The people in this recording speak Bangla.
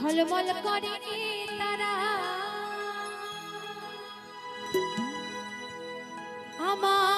ঝলমল করে তারা। আমার